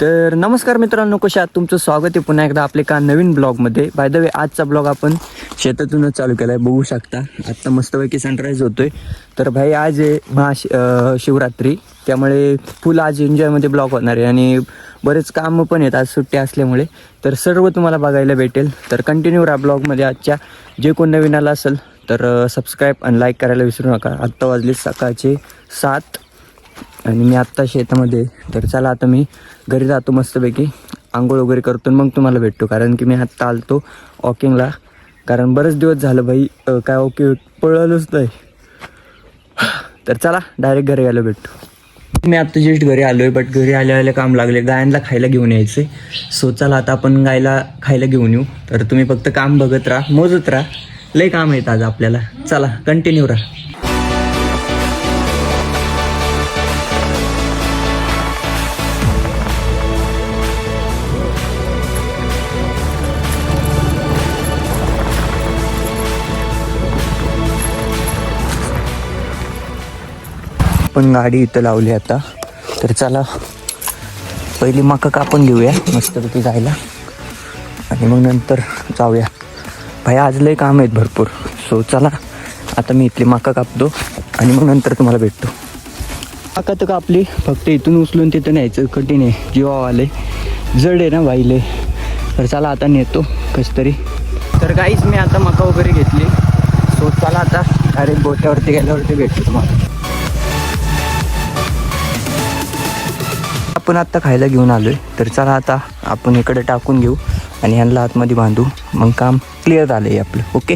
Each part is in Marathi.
तर नमस्कार मित्रांनो कशा तुमचं स्वागत आहे पुन्हा एकदा आपल्या का नवीन ब्लॉगमध्ये. बाय द वे आजचा ब्लॉग आपण शेतातूनच चालू केला आहे बघू शकता. आत्ता मस्तपैकी सनराईज होतोय. तर भाई आज आहे महाशि शिवरात्री. त्यामुळे फुल आज एन्जॉयमध्ये ब्लॉग होणार आहे आणि बरेच कामं पण आहेत आज सुट्टी असल्यामुळे. तर सर्व तुम्हाला बघायला भेटेल. तर कंटिन्यू राहा ब्लॉगमध्ये आजच्या. जे कोण नवीन आला असेल तर सबस्क्राईब आणि लाईक करायला विसरू नका. आत्ता वाजले सकाळचे सात. आणि मी आत्ता शेतामध्ये तर चला आता मी घरी जातो मस्तपैकी. आंघोळ वगैरे करतो आणि मग तुम्हाला भेटतो. कारण की मी आत्ता आलतो वॉकिंगला कारण बरेच दिवस झालं भाई काय ओके पळलंच नाही. तर चला डायरेक्ट घरी यायला भेटतो. मी आत्ता जस्ट घरी आलो आहे बट घरी आल्या आल्या काम लागले गायांना खायला घेऊन यायचे सो चला आता आपण गायला खायला घेऊन येऊ. तर तुम्ही फक्त काम बघत राहा मोजत राहा. लय काम आहेत आज आपल्याला. चला कंटिन्यू राहा. आपण गाडी इथं लावली आता. तर चला पहिली मका कापून घेऊया मस्तपैकी जायला. आणि मग नंतर जाऊया. भाई आज लय काम आहेत भरपूर. सो चला आता मी इथली मका कापतो आणि मग नंतर तुम्हाला भेटतो. मका तर कापली फक्त इथून उचलून तिथं न्यायचं कठीण आहे. जीवावाले जड आहे ना बाईले तर चला आता नेतो कसं तरी. तर काहीच मी आता मका वगैरे घेतली. सो चला आता डायरेक्ट गोट्यावरती गेल्यावरती भेटतो तुम्हाला. आपण आत्ता खायला घेऊन आलो आहे तर चला आता आपण इकडे टाकून घेऊ आणि ह्यांना आतमध्ये बांधू. मग काम क्लिअर झालं आहे आपलं. ओके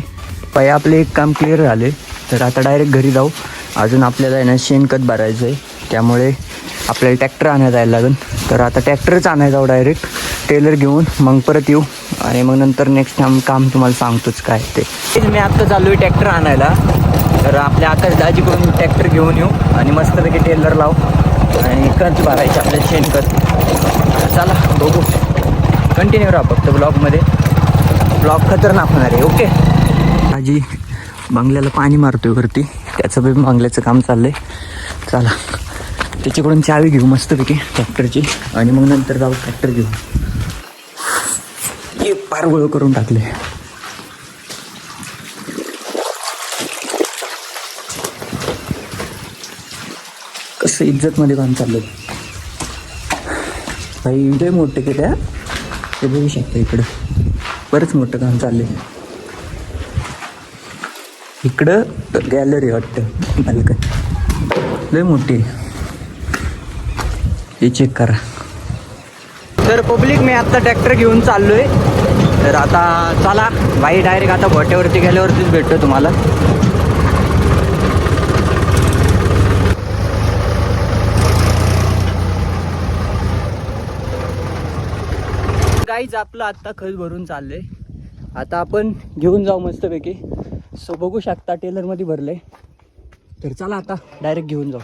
पाय आपले एक काम क्लिअर झाले तर आता डायरेक्ट घरी जाऊ. अजून आपल्याला आहे ना शेणखत भरायचं आहे त्यामुळे आपल्याला ट्रॅक्टर आणायला जायला लागेल. तर आता ट्रॅक्टरच आणायला जाऊ डायरेक्ट टेलर घेऊन मग परत येऊ. आणि मग नंतर नेक्स्ट टाइम काम तुम्हाला सांगतोच काय ते. मी आत्ता चाललो आहे ट्रॅक्टर आणायला. तर आपल्या आकाश दाजीकडून ट्रॅक्टर घेऊन येऊ. आणि मस्तपैकी टेलर लावू. आणि खत भरायचे आपल्याला शेणखत. चला बघू. कंटिन्यू राहा फक्त ब्लॉगमध्ये ब्लॉग खतरनाक होणार आहे ओके आजी बांगल्याला पाणी मारतोय वरती. त्याचं बी बांगल्याचं काम चाललंय. चला त्याच्याकडून चावी घेऊ मस्तपैकी ट्रॅक्टरची आणि मग नंतर जाऊ ट्रॅक्टर घेऊ. हे पार गोळ करून टाकले कसं इज्जतमध्ये काम चाललं काही इथे मोठे केले हा. ते बघू शकता इकडं. बरंच मोठं काम चाललंय. इकडं गॅलरी वाटतं बाल्कन लय मोठी आहे. हे चेक करा. तर पब्लिक मी आत्ता ट्रॅक्टर घेऊन चाललो आहे तर आता चला बाई डायरेक्ट आता गोट्यावरती गेल्यावरतीच भेटतो तुम्हाला. काहीच आपलं आत्ता खच भरून चाललंय. आता आपण घेऊन जाऊ मस्तपैकी. सो बघू शकता टेलरमध्ये भरलंय. तर चला आता डायरेक्ट घेऊन जाऊ.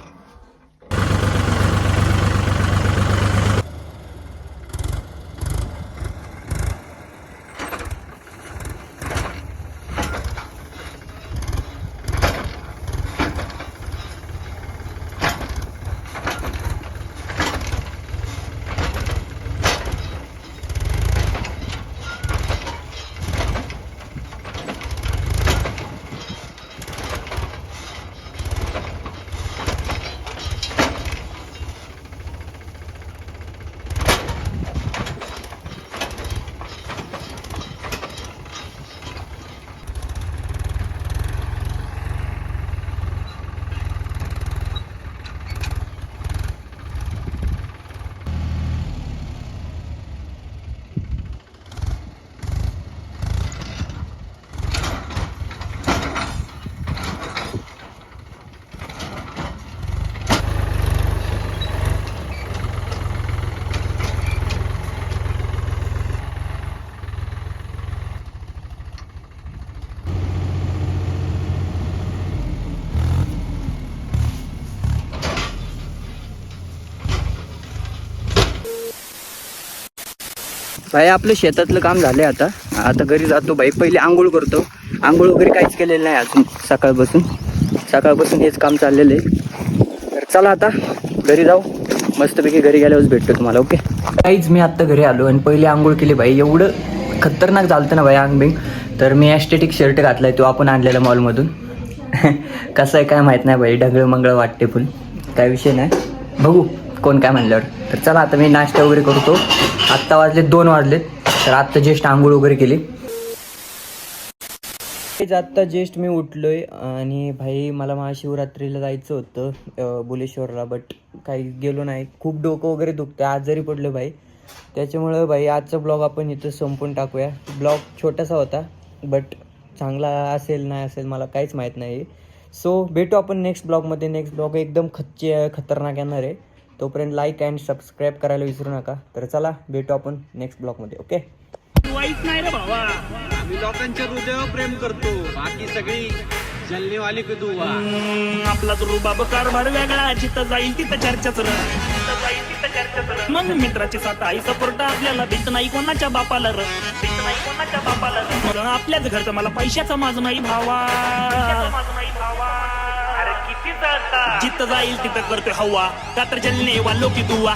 भाई आपलं शेतातलं काम झालंय आता. आता घरी जातो भाई पहिले आंघोळ करतो. आंघोळ वगैरे काहीच केलेलं नाही अजून सकाळपासून. सकाळपासून हेच काम चाललेलं आहे. तर चला आता घरी जाऊ. मस्तपैकी घरी गेल्यावरच भेटतो तुम्हाला ओके? काहीच मी आत्ता घरी आलो आणि पहिले आंघोळ केली भाई एवढं खतरनाक चालतं ना भाई अंग बिंग तर मी ॲस्टेटिक शर्ट घातलाय तो आपण आणलेला मॉलमधून कसं आहे काय माहीत नाही भाई ढगळ मंगळ वाटते फुल काय विषय नाही. बघू. कोण काय म्हणल्यावर. तर चला आता मी नाश्ता वगैरे करतो. आत्ता वाजले दोन वाजलेत. तर आत्ता ज्येष्ठ आंघोळ वगैरे केली. आत्ता ज्येष्ठ मी उठलोय आणि भाई मला महाशिवरात्रीला जायचं होतं बुलेश्वरला बट काही गेलो नाही. खूप डोकं वगैरे दुखतं आजारी पडलं भाई. त्याच्यामुळं भाई आजचा ब्लॉग आपण इथं संपून टाकूया. ब्लॉग छोटासा होता बट चांगला असेल नाही असेल मला काहीच माहीत नाही सो भेटू आपण नेक्स्ट ब्लॉगमध्ये नेक्स्ट ब्लॉग एकदम खच्चे खतरनाक येणार आहे. तोपर्यंत लाईक अँड सबस्क्राईब करायला विसरू नका. तर चला भेटू आपण नेक्स्ट ब्लॉगमध्ये ओके वाईट नाही रे भावा. मी लोकांच्या हृदयावर प्रेम करतो. बाकी सगळी जलनेवाली की दुवा आपला तो रुबाब कारभार वेगळा. जिथं जाईल तिथं चर्चाच र. जिथं जाईल तिथं चर्चाच र. मग मित्राची साथ आई सपोर्ट आपल्याला. भीत नाही कोणाच्या बापाला र. भीत नाही कोणाच्या बापाला आपल्याच घरचं मला पैशाचा माझ नाही भावा. जिथं जाईल तिथं करतोय हवा. का तर जलने वालो की दुवा